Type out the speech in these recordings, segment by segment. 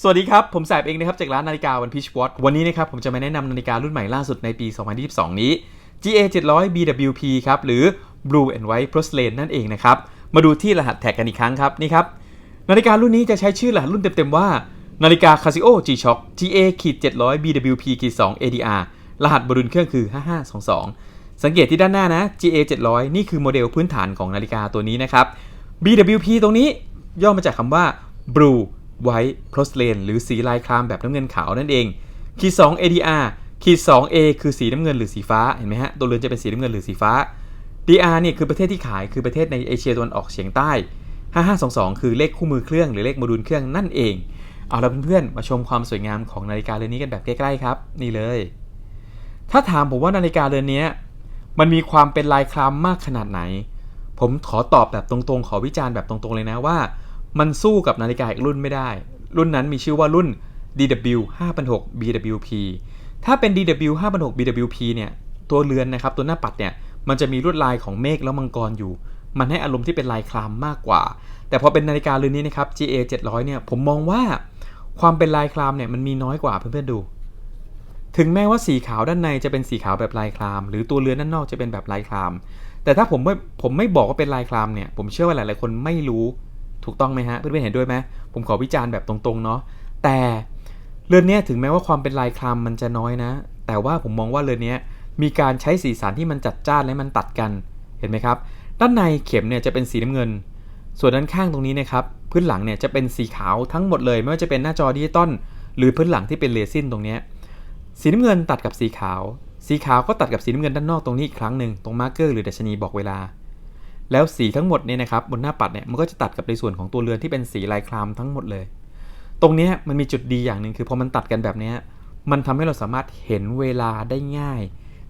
สวัสดีครับ ผมแสบเองนะครับจากร้านนาฬิกาวันพิชวอตวันนี้นะครับผมจะมาแนะนำนาฬิการุ่นใหม่ล่าสุดในปี 2022 นี้ GA 700 BWP ครับ หรือ Blue and White Porcelain นั่นเองนะครับ มาดูที่รหัสแท็กกันอีกครั้งครับ นี่ครับ นาฬิการุ่นนี้จะใช้ชื่อรหัสรุ่นเต็มๆว่า นาฬิกา Casio G-Shock GA 700 BWP 2 ADR รหัสบนเครื่องคือ 5522 สังเกตที่ด้านหน้านะ GA 700นี่คือโมเดลพื้นฐานของนาฬิกาตัวนี้นะครับ BWP ตรงนี้ย่อมาจากคำว่า Blue White Porcelain หรือสีลายครามแบบน้ำเงินขาวนั่นเองขีด2 ADR ขีด2 A คือสีน้ำเงินหรือสีฟ้าเห็นไหมฮะตัวเรือนจะเป็นสีน้ำเงินหรือสีฟ้า DR เนี่ยคือประเทศที่ขายคือประเทศในเอเชียตะวันออกเฉียงใต้ 5522 คือเลขคู่มือเครื่องหรือเลขโมดูลเครื่องนั่นเอง เอาละเพื่อนๆมาชมความสวยงามของนาฬิกาเรือนนี้กันแบบใกล้ๆครับ นี่เลย ถ้าถามผมว่านาฬิกาเรือนนี้มันมีความเป็นลายครามมากขนาดไหน ผมขอตอบแบบตรงๆ ขอวิจารณ์แบบตรงๆเลยนะว่า มันสู้กับนาฬิกาอีกรุ่นไม่ได้ รุ่นนั้นมีชื่อว่ารุ่น DW 5006 BWP ถ้าเป็น DW 5006 BWP เนี่ย ตัวเรือนนะครับ ตัวหน้าปัดเนี่ย มันจะมีลวดลายของเมฆแล้วมังกรอยู่ มันให้อารมณ์ที่เป็นลายคลามมากกว่า แต่พอเป็นนาฬิกาเรือนนี้นะครับ GA 700เนี่ย ผมมองว่าความเป็นลายคลามเนี่ย มันมีน้อยกว่าเพื่อนๆดู ถึงแม้ว่าสีขาวด้านในจะเป็นสีขาวแบบลายคลาม หรือตัวเรือนด้านนอกจะเป็นแบบลายคลาม แต่ถ้าผมไม่ผมไม่บอกว่าเป็นลายคลามเนี่ย ผมเชื่อว่าหลายๆคนไม่รู้ ถูกต้องไหมฮะเพื่อนๆเห็นด้วยไหมผมขอวิจารณ์แบบตรงๆเนาะแต่เรือนนี้ถึงแม้ว่าความเป็นลายคลามมันจะน้อยนะ แต่ว่าผมมองว่าเรือนนี้มีการใช้สีสันที่มันจัดจ้านและมันตัดกันเห็นไหมครับ ด้านในเข็มเนี่ยจะเป็นสีน้ำเงิน ส่วนด้านข้างตรงนี้นะครับพื้นหลังเนี่ยจะเป็นสีขาวทั้งหมดเลย ไม่ว่าจะเป็นหน้าจอดิจิตอลหรือพื้นหลังที่เป็นเรซินตรงนี้สีน้ำเงินตัดกับสีขาว สีขาวก็ตัดกับสีน้ำเงินด้านนอกตรงนี้อีกครั้งหนึ่งตรงมาร์กเกอร์หรือดัชนีบอกเวลา แล้วสีทั้งหมดเนี่ยนะครับบนหน้าปัดเนี่ยมันก็จะตัดกับในส่วนของตัวเรือนที่เป็นสีลายคลามทั้งหมดเลย ตรงนี้มันมีจุดดีอย่างหนึ่งคือพอมันตัดกันแบบนี้มันทำให้เราสามารถเห็นเวลาได้ง่าย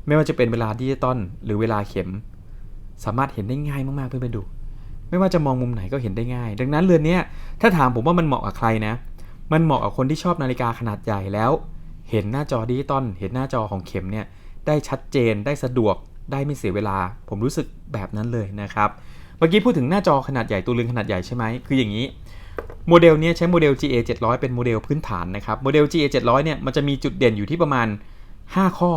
ไม่ว่าจะเป็นเวลาดิจิตอลหรือเวลาเข็ม สามารถเห็นได้ง่ายมากๆเพื่อนๆดู ไม่ว่าจะมองมุมไหนก็เห็นได้ง่าย ดังนั้นเรือนนี้ถ้าถามผมว่ามันเหมาะกับใครนะ มันเหมาะกับคนที่ชอบนาฬิกาขนาดใหญ่แล้ว เห็นหน้าจอดิจิตอลเห็นหน้าจอของเข็มเนี่ยได้ชัดเจนได้สะดวก ได้ไม่เสียเวลา ผมรู้สึกแบบนั้นเลยนะครับ เมื่อกี้พูดถึงหน้าจอขนาดใหญ่ตัวเรือนขนาดใหญ่ใช่ไหมคืออย่างนี้โมเดลนี้ใช้โมเดล GA 700เป็นโมเดลพื้นฐานนะครับโมเดล GA 700เนี่ยมันจะมีจุดเด่นอยู่ที่ประมาณ 5 ข้อ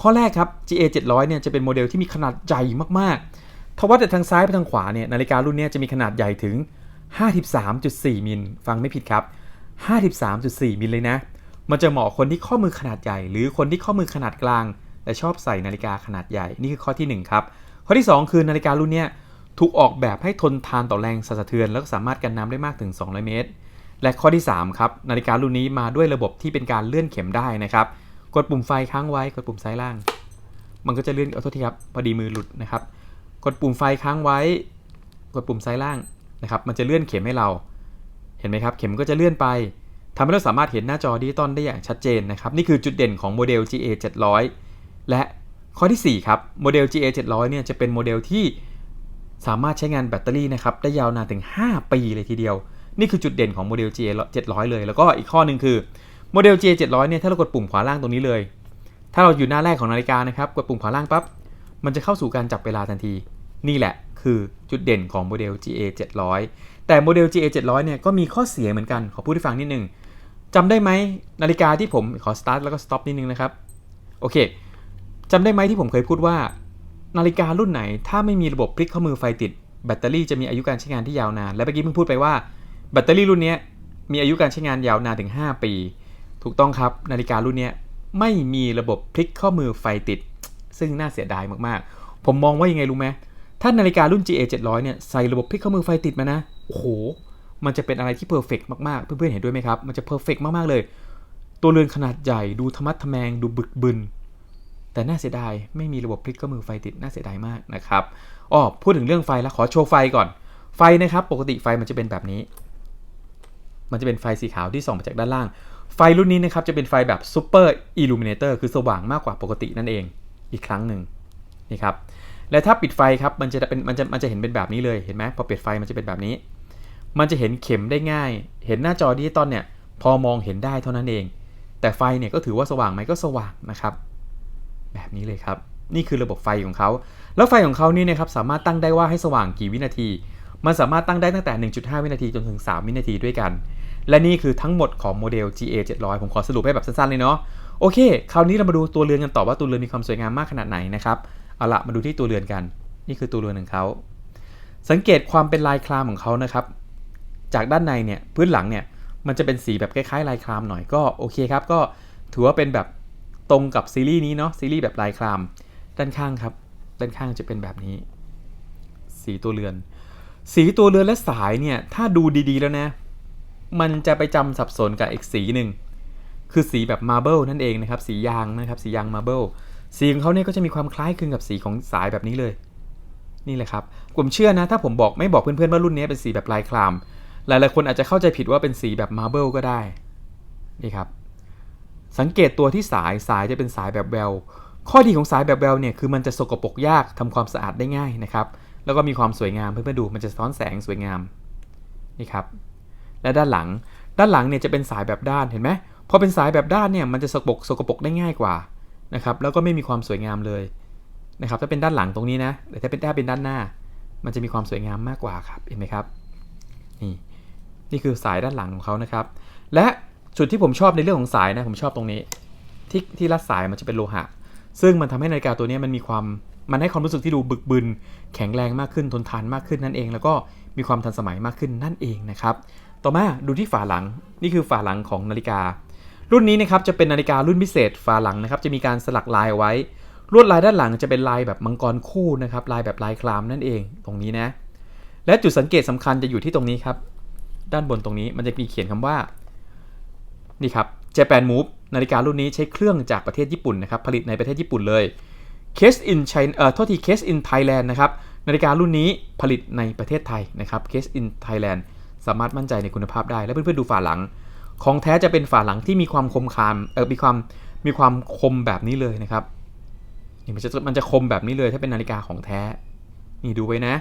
ข้อแรกครับ GA 700เนี่ยจะเป็นโมเดลที่มีขนาดใหญ่มากๆทว่าแต่ทางซ้ายไปทางขวาเนี่ยนาฬิการุ่นนี้จะมีขนาดใหญ่ถึง 53.4 มิล ฟังไม่ผิดครับ 53.4 มิลเลยนะ มันจะเหมาะคนที่ข้อมือขนาดใหญ่ หรือคนที่ข้อมือขนาดกลาง แต่ชอบใส่นาฬิกาขนาดใหญ่นี่คือข้อที่1ครับข้อที่ 2 คือนาฬิการุ่นนี้ถูกออกแบบให้ทนทานต่อแรงสั่นสะเทือน แล้วก็สามารถกันน้ำได้มากถึง 200 เมตร และข้อที่ 3 ครับ นาฬิการุ่นนี้มาด้วยระบบที่เป็นการเลื่อนเข็มได้นะครับ กดปุ่มไฟค้างไว้กดปุ่มซ้ายล่าง มันก็จะเลื่อนเอาโทษทีครับพอดีมือหลุดนะครับ กดปุ่มไฟค้างไว้ กดปุ่มซ้ายล่างนะครับมันจะเลื่อนเข็มให้เรา เห็นไหมครับ เข็มก็จะเลื่อนไปทำให้เราสามารถเห็นหน้าจอดิจิตอลได้อย่างชัดเจนนะครับนี่คือจุดเด่นของโมเดล GA 700 และข้อที่ 4 ครับ โมเดล GA 700เนี่ยจะเป็นโมเดลที่สามารถใช้งานแบตเตอรี่นะครับได้ยาวนานถึง 5 ปีเลยทีเดียว นี่คือจุดเด่นของโมเดล GA 700 เลย แล้วก็อีกข้อหนึ่งคือโมเดล GA 700เนี่ยถ้าเรากดปุ่มขวาล่างตรงนี้เลย ถ้าเราอยู่หน้าแรกของนาฬิกานะครับกดปุ่มขวาล่างปั๊บมันจะเข้าสู่การจับเวลาทันที นี่แหละคือจุดเด่นของโมเดล GA 700 แต่โมเดล GA 700เนี่ยก็มีข้อเสียเหมือนกันขอพูดให้ฟังนิดนึงจำได้ไหมนาฬิกาที่ผมขอ start แล้วก็ stop นิดนึงนะครับโอเค จำได้ไหมที่ผมเคยพูดว่า นาฬิการุ่นไหน ถ้าไม่มีระบบพลิกข้อมือไฟติด แบตเตอรี่จะมีอายุการใช้งานที่ยาวนาน และเมื่อกี้เพิ่งพูดไปว่าแบตเตอรี่รุ่นนี้มีอายุการใช้งานยาวนานถึง 5 ปี ถูกต้องครับนาฬิการุ่นนี้ไม่มีระบบพลิกข้อมือไฟติด ซึ่งน่าเสียดายมากๆ ผมมองว่ายังไงรู้ไหมถ้านาฬิการุ่น GA 700เนี่ยใส่ระบบพลิกข้อมือไฟติดมานะโอ้โหมันจะเป็นอะไรที่เพอร์เฟกมากๆ เพื่อนๆเห็นด้วยไหมครับ มันจะเพอร์เฟกมากๆเลย ตัวเรือนขนาดใหญ่ดูธรรมะทแมงดูบึกบึน แต่น่าเสียดายไม่มีระบบพลิกข้อมือไฟติดน่าเสียดายมากนะครับอ๋อพูดถึงเรื่องไฟแล้วขอโชว์ไฟก่อน ไฟนะครับ ปกติไฟมันจะเป็นแบบนี้ มันจะเป็นไฟสีขาวที่ส่องมาจากด้านล่าง ไฟรุ่นนี้นะครับจะเป็นไฟแบบซูเปอร์อิลูมิเนเตอร์คือสว่างมากกว่าปกตินั่นเองอีกครั้งหนึ่งนี่ครับและถ้าปิดไฟครับมันจะเป็นมันจะมันจะเห็นเป็นแบบนี้เลยเห็นไหมพอปิดไฟมันจะเป็นแบบนี้ มันจะเห็นเข็มได้ง่าย เห็นหน้าจอดิจิตอลเนี่ยพอมองเห็นได้เท่านั้นเอง แต่ไฟเนี่ยก็ถือว่าสว่างไหมก็สว่างนะครับ แบบนี้เลยครับ นี่คือระบบไฟของเขา แล้วไฟของเขานี่นะครับสามารถตั้งได้ว่าให้สว่างกี่วินาที มันสามารถตั้งได้ตั้งแต่ 1.5 วินาทีจนถึง 3 วินาทีด้วยกัน และนี่คือทั้งหมดของโมเดล GA 700 ผมขอสรุปให้แบบสั้นๆเลยเนาะ โอเค คราวนี้เรามาดูตัวเรือนกันต่อว่าตัวเรือนมีความสวยงามมากขนาดไหนนะครับ เอาละมาดูที่ตัวเรือนกัน นี่คือตัวเรือนของเขา สังเกตความเป็นลายคลามของเขานะครับ จากด้านในเนี่ยพื้นหลังเนี่ยมันจะเป็นสีแบบคล้ายๆลายคลามหน่อยก็โอเคครับก็ถือว่าเป็นแบบ ตรงกับซีรีส์นี้เนาะซีรีส์แบบลายคลามด้านข้างครับ ด้านข้างจะเป็นแบบนี้ สีตัวเรือน สีตัวเรือนและสายเนี่ย ถ้าดูดีๆแล้วนะ มันจะไปจำสับสนกับอีกสีหนึ่งคือสีแบบมาร์เบิลนั่นเองนะครับ สียางนะครับ สียางมาร์เบิลสีของเขาเนี่ยก็จะมีความคล้ายคลึงกับสีของสายแบบนี้เลย นี่แหละครับ ผมเชื่อนะ ถ้าผมบอกไม่บอกเพื่อนๆว่ารุ่นนี้เป็นสีแบบลายคลาม หลายๆคนอาจจะเข้าใจผิดว่าเป็นสีแบบมาร์เบิลก็ได้ นี่ครับ สังเกตตัวที่สายสายจะเป็นสายแบบแววข้อดีของสายแบบแววเนี่ยคือมันจะสกปรกยากทำความสะอาดได้ง่ายนะครับ แล้วก็มีความสวยงามเพื่อนๆดูมันจะสะท้อนแสงสวยงามนี่ครับ และด้านหลังด้านหลังเนี่ยจะเป็นสายแบบด้านเห็นไหมพอเป็นสายแบบด้านเนี่ยมันจะสกปรกสกปรกได้ง่ายกว่านะครับแล้วก็ไม่มีความสวยงามเลยนะครับถ้าเป็นด้านหลังตรงนี้นะแต่ถ้าเป็นด้านเป็นด้านหน้า มันจะมีความสวยงามมากกว่าครับเห็นไหมครับนี่นี่คือสายด้านหลังของเขานะครับ และ จุดที่ผมชอบในเรื่องของสายนะผมชอบตรงนี้ ที่ที่รัดสายมันจะเป็นโลหะ ซึ่งมันทำให้นาฬิกาตัวนี้มันมีความมันให้ความรู้สึกที่ดูบึกบึน แข็งแรงมากขึ้นทนทานมากขึ้นนั่นเอง แล้วก็มีความทันสมัยมากขึ้นนั่นเองนะครับต่อมาดูที่ฝาหลังนี่คือฝาหลังของนาฬิกา รุ่นนี้นะครับจะเป็นนาฬิการุ่นพิเศษฝาหลังนะครับจะมีการสลักลายเอาไว้ ลวดลายด้านหลังจะเป็นลายแบบมังกรคู่นะครับลายแบบลายคลามนั่นเองตรงนี้นะและจุดสังเกตสำคัญจะอยู่ที่ตรงนี้ครับด้านบนตรงนี้มันจะมีเขียนคำว่า นี่ครับ Japan Move นาฬิการุ่นนี้ใช้เครื่องจากประเทศญี่ปุ่นนะครับผลิตในประเทศญี่ปุ่นเลย Case in China เอ่อโทษที Case in Thailand นะครับนาฬิการุ่นนี้ผลิตในประเทศไทยนะครับ Case in Thailand สามารถมั่นใจในคุณภาพได้ และเพื่อนๆดูฝาหลัง ของแท้จะเป็นฝาหลังที่มีความคมคามเออมีความมีความคมแบบนี้เลยนะครับนี่มันจะมันจะคมแบบนี้เลยถ้าเป็นนาฬิกาของแท้นี่ดูไว้นะ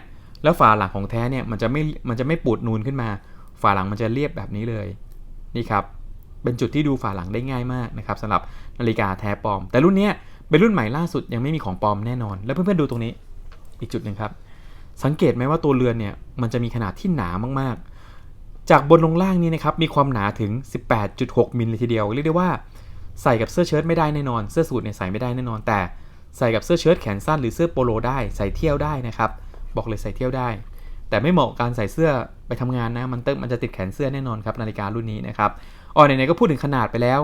แล้วฝาหลังของแท้เนี่ยมันจะไม่มันจะไม่ปูดนูนขึ้นมา ฝาหลังมันจะเรียบแบบนี้เลย นี่ครับ เป็นจุดที่ดูฝาหลังได้ง่ายมากนะครับสำหรับนาฬิกาแท้ปลอม แต่รุ่นนี้เป็นรุ่นใหม่ล่าสุดยังไม่มีของปลอมแน่นอน แล้วเพื่อนๆดูตรงนี้อีกจุดหนึ่งครับ สังเกตไหมว่าตัวเรือนเนี่ยมันจะมีขนาดที่หนามากๆ จากบนลงล่างนี่นะครับมีความหนาถึง 18.6 มิลเลยทีเดียวเรียกได้ว่าใส่กับเสื้อเชิ้ตไม่ได้แน่นอน เสื้อสูทเนี่ยใส่ไม่ได้แน่นอน แต่ใส่กับเสื้อเชิ้ตแขนสั้นหรือเสื้อโปโลได้ใส่เที่ยวได้นะครับบอกเลยใส่เที่ยวได้ แต่ไม่เหมาะการใส่เสื้อไปทำงานนะมันเติมมันจะติดแขนเสื้อแน่นอนครับนาฬิการุ่นนี้นะครับ อ๋อไหนๆก็พูดถึงขนาดไปแล้ว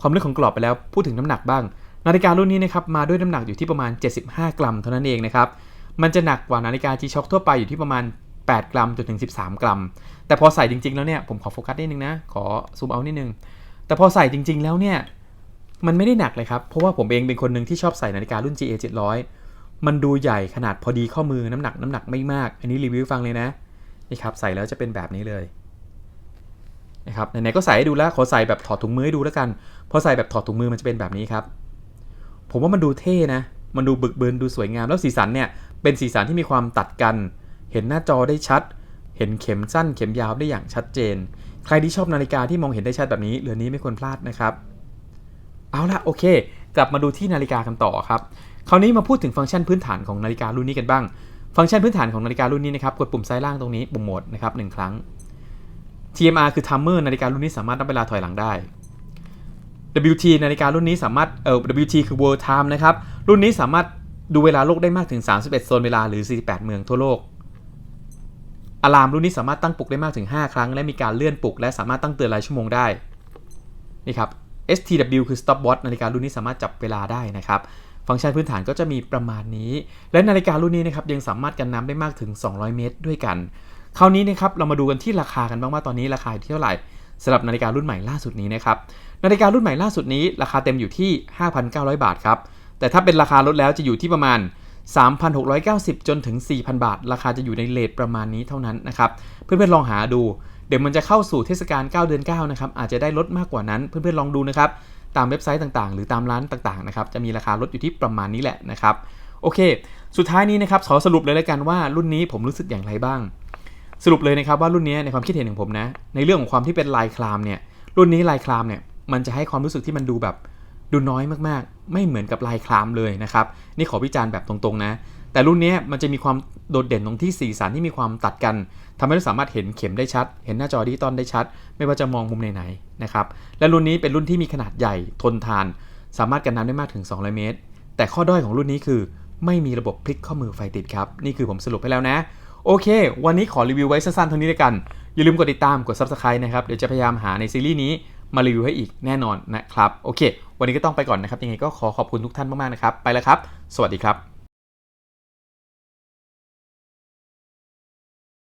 ความลึกของกรอบไปแล้วพูดถึงน้ำหนักบ้าง นาฬิการุ่นนี้นะครับมาด้วยน้ำหนักอยู่ที่ประมาณ 75 กรัมเท่านั้นเองนะครับมันจะหนักกว่านาฬิกา G-Shock ทั่วไปอยู่ที่ประมาณ 8 กรัมจนถึง 13 กรัม แต่พอใส่จริง ๆ แล้วเนี่ยผมขอโฟกัสนิดนึงนะขอซูมเอานิดนึงแต่พอใส่จริง ๆ แล้วเนี่ยมันไม่ได้หนักเลยครับเพราะว่าผมเองเป็นคนหนึ่งที่ชอบใส่นาฬิการุ่น GA 700 มันดูใหญ่ขนาดพอดีข้อมือน้ำหนักน้ำหนักไม่มาก อันนี้รีวิวฟังเลยนะนี่ครับใส่แล้วจะเป็นแบบนี้เลย นะครับไหนๆก็ใส่ให้ดูแล้วขอใส่แบบถอดถุงมือให้ดูแล้วกันพอใส่แบบถอดถุงมือมันจะเป็นแบบนี้ครับ ผมว่ามันดูเท่นะ มันดูบึกบึนดูสวยงามแล้วสีสันเนี่ยเป็นสีสันที่มีความตัดกัน เห็นหน้าจอได้ชัด เห็นเข็มสั้น เข็มยาวได้อย่างชัดเจน ใครที่ชอบนาฬิกาที่มองเห็นได้ชัดแบบนี้เรือนนี้ไม่ควรพลาดนะครับ เอาละโอเค กลับมาดูที่นาฬิกากันต่อครับคราวนี้มาพูดถึงฟังก์ชันพื้นฐานของนาฬิการุ่นนี้กันบ้าง ฟังก์ชันพื้นฐานของนาฬิการุ่นนี้นะครับกดปุ่มซ้ายล่างตรงนี้ปุ่มโหมดนะครับหนึ่งครั้ง TMR คือ timer นาฬิการุ่นนี้สามารถนับเวลาถอยหลังได้ WT นาฬิการุ่นนี้สามารถเอ่อ WT คือ World Time นะครับ รุ่นนี้สามารถดูเวลาโลกได้มากถึง 31 โซนเวลาหรือ 48 เมืองทั่วโลกอะลามรุ่นนี้สามารถตั้งปลุกได้มากถึง 5 ครั้ง และมีการเลื่อนปลุก และสามารถตั้งเตือนรายชั่วโมงได้นี่ครับ STW คือ stopwatch นาฬิการุ่นนี้สามารถจับเวลาได้นะครับ ฟังก์ชันพื้นฐานก็จะมีประมาณนี้ และนาฬิการุ่นนี้นะครับยังสามารถกันน้ำได้มากถึง 200 เมตรด้วยกัน คราวนี้นะครับเรามาดูกันที่ราคากันบ้างว่าตอนนี้ราคาอยู่ที่เท่าไหร่สำหรับนาฬิการุ่นใหม่ล่าสุดนี้นะครับนาฬิการุ่นใหม่ล่าสุดนี้ ราคาเต็มอยู่ที่ 5,900 บาทครับแต่ถ้าเป็นราคาลดแล้วจะอยู่ที่ประมาณ 3,690 จนถึง 4,000 บาท ราคาจะอยู่ในเลทประมาณนี้เท่านั้นนะครับเพื่อนๆลองหาดู เดี๋ยวมันจะเข้าสู่เทศกาล 9 เดือน 9 นะครับอาจจะได้ลดมากกว่านั้น เพื่อนๆลองดูนะครับตามเว็บไซต์ต่างๆ หรือตามร้านต่างๆนะครับจะมีราคาลดอยู่ที่ประมาณนี้แหละนะครับโอเค สุดท้ายนี้นะครับขอสรุปเลยแล้วกันว่ารุ่นนี้ผมรู้สึกอย่างไรบ้าง สรุปเลยนะครับว่ารุ่นนี้ในความคิดเห็นของผมนะ ในเรื่องของความที่เป็นลายคลามเนี่ย รุ่นนี้ลายคลามเนี่ยมันจะให้ความรู้สึกที่มันดูแบบดูน้อยมากๆ ไม่เหมือนกับลายคลามเลยนะครับ นี่ขอวิจารณ์แบบตรงๆนะ แต่รุ่นนี้มันจะมีความโดดเด่นตรงที่สีสันที่มีความตัดกันทำให้เราสามารถเห็นเข็มได้ชัด เห็นหน้าจอดิจิตอลได้ชัด ไม่ว่าจะมองมุมไหนๆนะครับและรุ่นนี้เป็นรุ่นที่มีขนาดใหญ่ทนทาน สามารถกันน้ำได้มากถึง200เมตร แต่ข้อด้อยของรุ่นนี้คือ ไม่มีระบบพลิกข้อมือไฟติดครับนี่คือผมสรุปให้แล้วนะ โอเค วันนี้ขอรีวิวไว้สั้นๆเท่านี้ด้วยกัน อย่าลืมกดติดตามกด Subscribe นะครับ เดี๋ยวจะพยายามหาในซีรีส์นี้มารีวิวให้อีกแน่นอนนะครับ โอเค วันนี้ก็ต้องไปก่อนนะครับ ยังไงก็ขอขอบคุณทุกท่านมากๆนะครับ ไปแล้วครับ สวัสดีครับ